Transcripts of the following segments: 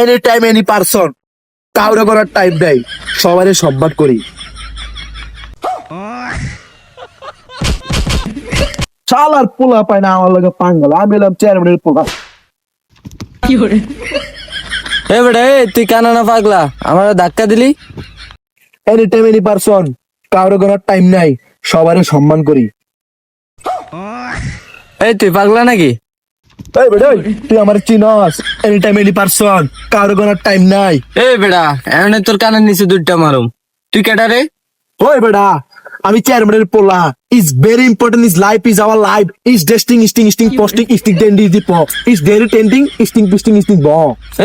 Any time any person কাউরে করার time দেয় সবারে সম্মান করি। শালার পোলা পায় না আমার লাগে পাঙ্গল আমি এলাম চেয়ারম্যানের পোলা। এ বেটা এ তুই কেন না পাগলা? আমার ধাক্কা দিলি? এনি টাইম এনি পারসন কাউরে করার টাইম নাই। সবারে সম্মান করি। এই তুই পাগলা নাকি? এই বেটা তুই আমার চিনস। এনি টাইম এনি পারসন কাউরে করার টাইম নাই। এ বেটা এমন তোর কানের নিচে দুইটা মারুম। তুই কেটা রে? ওই বেটা আমি চেয়ারম্যানের পোলা। Is very important is life is our life is destiny existing existing posting existing tending the প ইজ ভেরি টেন্ডিং ইস্টিং পিস্টিং ইস্টিং ব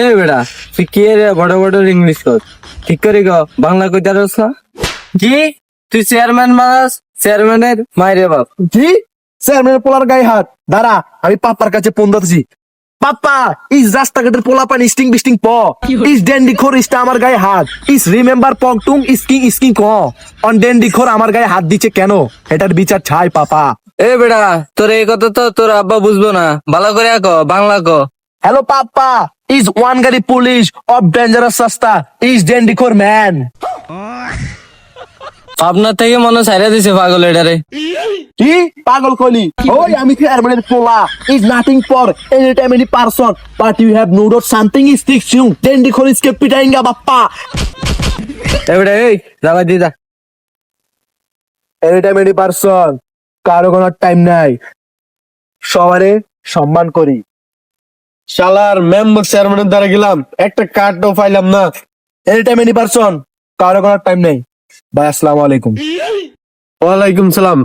এ বেটা তুই কি রে? বড় বড় ইংলিশ কর। ঠিক করে গ বাংলা কইতে পারছ না? কি তুই চেয়ারম্যান মাস চেয়ারম্যানের মাইরে বাপ। কি চেয়ারম্যানের পোলার গায়ে হাত। দাঁড়া আমি পাপার কাছে ফোন দিতেছি পাপা ইজ রাস্তাঘাটের পোলা পান ইস্টিং বিস্টিং প। ইজ ডেন্ডি খোর ইস্টা আমার গায়ে হাত। ইজ রিমেম্বার পং টুং ইস্কিং ইস্কিং ক অন ডেন্ডি খোর আমার গায়ে হাত দিচ্ছে কেন? এটার বিচার ছাই পাপা এ বেটা তোর এই কথা তো তোর আব্বা বুঝব না। ভালো করে ক বাংলা ক হ্যালো পাপা ইজ ওয়ান গাড়ি পুলিশ অফ ডেঞ্জারাস রাস্তা। ইজ ডেন্ডি খোর ম্যান। আপনার থেকে মনে সাইরা দিছে পাগল এটারে। কি পাগল কলি। ওই আমি চেয়ারম্যানের পোলা is nothing for any time any person but you have no dot something is fix you ডেন্ডি খোর ইজ কেপিটাইঙ্গা বাপ্পা। এ বেটা এই যাবা দি যা এনি টাইম এনি পারসন কারও কোনো টাইম নাই। সবারে সম্মান করি। শালার মেম্বার চেয়ারম্যানের দ্বারা গেলাম একটা কার্ডও পাইলাম না। এনি টাইম এনি পারসন কারও কোনো টাইম নেই। ভাই আসসালামু আলাইকুম। ওয়ালাইকুম সালাম।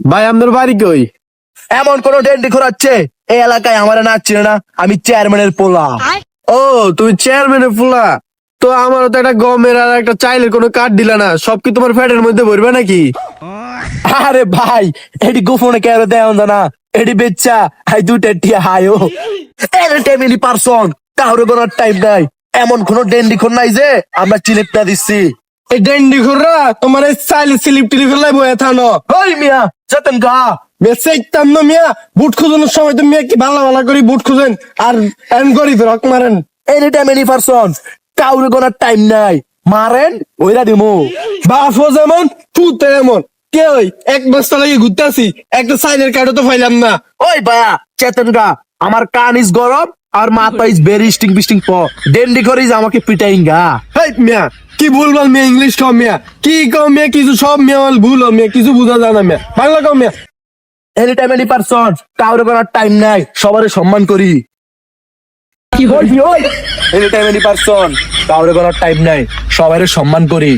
ভাই আপনার বাড়ি কই? এমন কোন ডেন্ডি খোরাচ্ছে এই এলাকায় আমার না চিনে না আমি চেয়ারম্যানের পোলা। ও তুমি চেয়ারম্যানের পোলা? তো আমারও তো একটা গমের আর একটা চাইলের কোনো কার্ড দিলা না সব কি তোমার ফ্যাটের মধ্যে ভরবে নাকি? আরে ভাই এটি গোপনে কেন দেয় না? এটি বেচ্চা হাই দুটা টিয়া হাইও টাইম এনি পারসন কারও কোনো টাইম নাই। এমন কোন ডেন্ডি খোর নাই যে আমরা চিলিপটা দিচ্ছি। এই ডেন্ডি ঘুররা তোমার এই চাইলে স্লিপ টিলি ফেলাই বয়ে থানো। ওই মিয়া যতন গা। মেয়ে চাইতাম না মিয়া বুট খুঁজানোর সময় তো মিয়া কি ভালো ভালো করে বুট খুঁজেন আর এন করি রক মারেন। এনি টাইম এনি পারসন কাউরে কোনো টাইম নাই। মারেন ওইরা দিমু। বাফও যেমন তুতে এমন। কে ওই? এক বস্তা লাগে ঘুরতে আসি একটা সাইনের কার্ডও তো পাইলাম না। ওই বা চেতন গা আমার কান ইজ গরম আর মাথা ইজ ভেরি স্টিং বিস্টিং প। ডেন্ডি করিস আমাকে পিটাইঙ্গা হেই মিয়া কি ভুলভাল মিয়া ইংলিশ কম মিয়া। কি কম মিয়া কিছু সব মিয়া ভুল মেয়া কিছু বুঝা না মিয়া। বাংলা কম মিয়া। এনি টাইম এনি পারসন কাউরে করার টাইম নাই সবারে সম্মান করি। এনি টাইম এনি পারসন কাউরে করার টাইম নাই সবারে সম্মান করি।